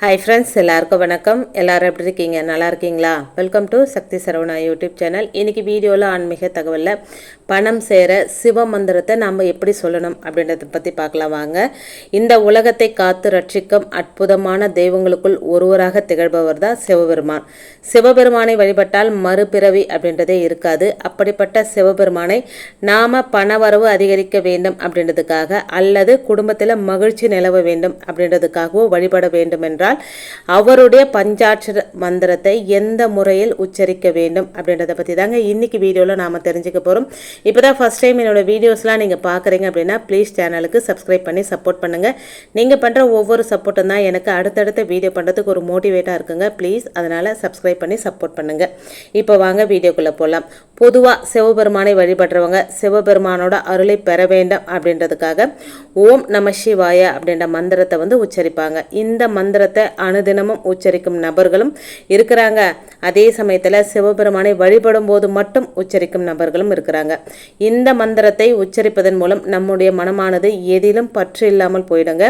Hi friends எல்லாருக்கும் வணக்கம். எல்லோரும் எப்படி இருக்கீங்க? நல்லா இருக்கீங்களா? Welcome to Sakthi Saravana YouTube channel. இன்றைக்கி வீடியோவில் ஆன்மீக தகவலில் பணம் சேர சிவ மந்திரத்தை நாம் எப்படி சொல்லணும் அப்படின்றத பற்றி பார்க்கலாம் வாங்க. இந்த உலகத்தை காத்து ரட்சிக்கும் அற்புதமான தெய்வங்களுக்குள் ஒருவராக திகழ்பவர் தான் சிவபெருமான். சிவபெருமானை வழிபட்டால் மறுபிறவி அப்படின்றதே இருக்காது. அப்படிப்பட்ட சிவபெருமானை நாம் பணவரவு அதிகரிக்க வேண்டும் அப்படின்றதுக்காக அல்லது குடும்பத்தில் மகிழ்ச்சி நிலவ வேண்டும் அப்படின்றதுக்காகவோ வழிபட வேண்டும் என்றால் அவருடைய பஞ்சாட்சர மந்திரத்தை எந்த முறையில் உச்சரிக்க வேண்டும் அப்படின்றத பற்றி தாங்க இன்னைக்கு வீடியோவில் நாம் தெரிஞ்சுக்க போகிறோம் இப்போ தான் ஃபஸ்ட் டைம் என்னோட வீடியோஸ்லாம் நீங்கள் பார்க்குறீங்க அப்படின்னா ப்ளீஸ் சேனலுக்கு சப்ஸ்கிரைப் பண்ணி சப்போர்ட் பண்ணுங்கள் நீங்கள் பண்ணுற ஒவ்வொரு சப்போர்ட்டும் தான் எனக்கு அடுத்தடுத்த வீடியோ பண்ணுறதுக்கு ஒரு மோட்டிவேட்டாக இருக்குங்க. ப்ளீஸ் அதனால் சப்ஸ்கிரைப் பண்ணி சப்போர்ட் பண்ணுங்கள் இப்போ வாங்க வீடியோக்குள்ளே போகலாம் பொதுவாக சிவபெருமானை வழிபடுறவங்க சிவபெருமானோட அருளை பெற வேண்டும் அப்படின்றதுக்காக ஓம் நம சிவாய அப்படின்ற மந்திரத்தை வந்து உச்சரிப்பாங்க. இந்த மந்திரத்தை அனுதினமும் உச்சரிக்கும் நபர்களும் இருக்கிறாங்க. அதே சமயத்தில் சிவபெருமானை வழிபடும் போது மட்டும் உச்சரிக்கும் நபர்களும் இருக்கிறாங்க. இந்த மந்திரத்தை உச்சரிப்பதன் மூலம் நம்முடைய மனமானது எதிலும் பற்று இல்லாமல் போயிடுங்க.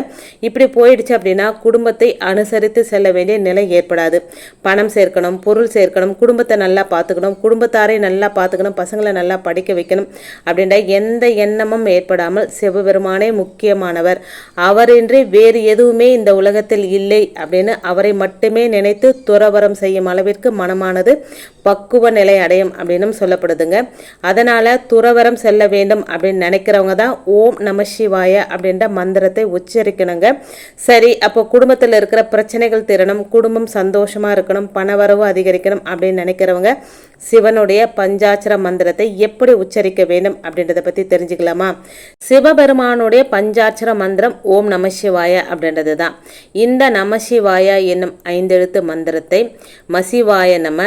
இப்படி போயிடுச்சு அப்படின்னா குடும்பத்தை அனுசரித்து செல்ல வேண்டிய நிலை ஏற்படாது. பணம் சேர்க்கணும் பொருள் சேர்க்கணும் குடும்பத்தை நல்லா பார்த்துக்கணும் குடும்பத்தாரை நல்லா பார்த்துக்கணும் பசங்களை நல்லா படிக்க வைக்கணும் அப்படின்ற எந்த எண்ணமும் ஏற்படாமல் சிவபெருமானே முக்கியமானவர். அவரின்றி வேறு எதுவுமே இந்த உலகத்தில் இல்லை அப்படின்னு அவரை மட்டுமே நினைத்து துறவரம் செய்யும் அளவிற்கு மனமானது பக்குவ நிலை அடையும் அப்படின்னும் சொல்லப்படுதுங்க. அதனால துறவரம் செல்ல வேண்டும் அப்படின்னு நினைக்கிறவங்க தான் ஓம் நம சிவாய அப்படின்ற மந்திரத்தை உச்சரிக்கணுங்க. சரி அப்போ குடும்பத்தில் இருக்கிற பிரச்சனைகள் திறனும் குடும்பம் சந்தோஷமா இருக்கணும் பணவரவு அதிகரிக்கணும் அப்படின்னு நினைக்கிறவங்க சிவனுடைய பஞ்சா பஞ்சாட்சர மந்திரத்தை எப்படி உச்சரிக்க வேண்டும் அப்படின்றத பற்றி தெரிஞ்சுக்கலாமா? சிவபெருமானுடைய பஞ்சாட்சர மந்திரம் ஓம் நம சிவாய அப்படின்றது தான். இந்த நம சிவாய என்னும் ஐந்தெழுத்து மந்திரத்தை மசிவாய நம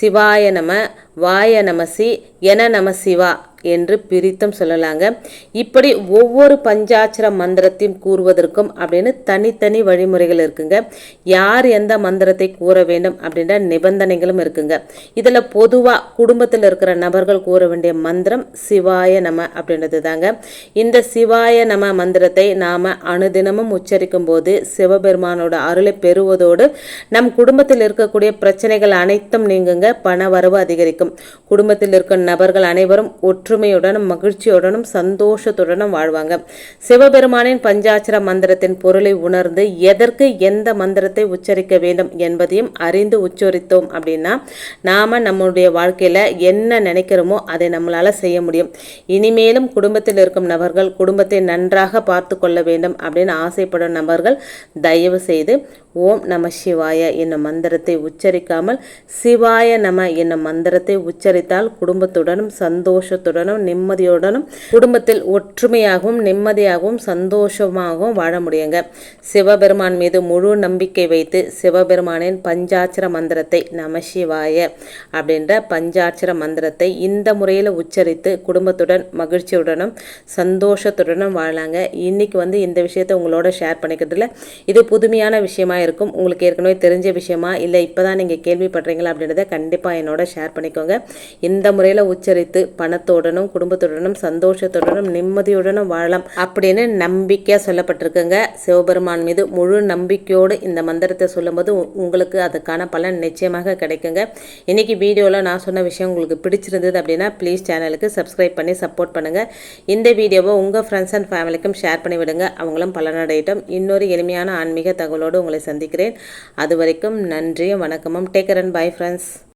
சிவாய நம வாய நமசி என நம சிவா என்று பிரித்தும் சொல்லலாங்க. இப்படி ஒவ்வொரு பஞ்சாட்சர மந்திரத்தையும் கூறுவதற்கும் அப்படின்னு தனித்தனி வழிமுறைகள் இருக்குங்க. யார் எந்த மந்திரத்தை கூற வேண்டும் அப்படின்ற நிபந்தனைகளும் இருக்குங்க. இதில் பொதுவாக குடும்பத்தில் இருக்கிற நபர்கள் கூற வேண்டிய மந்திரம் சிவாய நம அப்படின்றது தாங்க இந்த சிவாய நம மந்திரத்தை நாம் அனுதினமும் உச்சரிக்கும் போது சிவபெருமானோட அருளை பெறுவதோடு நம் குடும்பத்தில் இருக்கக்கூடிய பிரச்சனைகள் அனைத்தும் நீங்குங்க. பண வரவு அதிகரிக்கும். கிடைக்கும் குடும்பத்தில் இருக்கும் நபர்கள் அனைவரும் ஒற்றுமையுடனும் மகிழ்ச்சியுடனும் சந்தோஷத்துடனும் வாழ்வாங்க. சிவபெருமானின் பஞ்சாட்சர மந்திரத்தின் பொருளை உணர்ந்து எதற்கு எந்த மந்திரத்தை உச்சரிக்க வேண்டும் என்பதையும் அறிந்து உச்சரித்தோம் அப்படின்னா நாம் நம்முடைய வாழ்க்கையில் என்ன நினைக்கிறோமோ அதை நம்மளால் செய்ய முடியும். இனிமேலும் குடும்பத்தில் இருக்கும் நபர்கள் குடும்பத்தை நன்றாக பார்த்து கொள்ள வேண்டும் அப்படின்னு ஆசைப்படும் நபர்கள் தயவு செய்து ஓம் நம சிவாய என்னும் மந்திரத்தை உச்சரிக்காமல் சிவாய நம என்னும் மந்திரத்தை உச்சரித்தால் குடும்பத்துடனும் சந்தோஷத்துடனும் நிம்மதியுடனும் குடும்பத்தில் ஒற்றுமையாகவும் நிம்மதியாகவும் சந்தோஷமாகவும் வாழ முடியுங்க. சிவபெருமான் மீது முழு நம்பிக்கை வைத்து சிவபெருமானின் பஞ்சாட்சர மந்திரத்தை நமசிவாய அப்படின்ற பஞ்சாட்சர மந்திரத்தை இந்த முறையில் உச்சரித்து குடும்பத்துடன் மகிழ்ச்சியுடனும் சந்தோஷத்துடனும் வாழலாங்க. இன்னைக்கு வந்து இந்த விஷயத்தை உங்களோட ஷேர் பண்ணிக்கிறதுல இது புதுமையான விஷயமா இருக்கும். உங்களுக்கு ஏற்கனவே தெரிஞ்ச விஷயமா? இல்லை இப்போ தான் நீங்கள் கேள்விப்படுறீங்களா அப்படின்றத கண்டிப்பாக என்னோட ஷேர் பண்ணிக்கோங்க. இந்த முறையில் உச்சரித்து பணத்துடனும் குடும்பத்துடனும் சந்தோஷத்துடனும் நிம்மதியுடனும் வாழலாம் அப்படின்னு நம்பிக்கையாக சொல்லப்பட்டிருக்குங்க. சிவபெருமான் மீது முழு நம்பிக்கையோடு இந்த மந்திரத்தை சொல்லும்போது உ- உங்களுக்கு அதுக்கான பலன் நிச்சயமாக கிடைக்குங்க. இன்னைக்கு வீடியோவில் நான் சொன்ன விஷயம் உங்களுக்கு பிடிச்சிருந்தது அப்படின்னா ப்ளீஸ் சேனலுக்கு சப்ஸ்கிரைப் பண்ணி சப்போர்ட் பண்ணுங்கள் இந்த வீடியோவை உங்கள் ஃப்ரெண்ட்ஸ் அண்ட் ஃபேமிலிக்கும் ஷேர் பண்ணி விடுங்க. அவங்களும் பலனடையட்டும். இன்னொரு எளிமையான ஆன்மீக தகவலோடு உங்களை சந்திக்கிறேன். அது வரைக்கும் நன்றியும் வணக்கமும். Taker and bye friends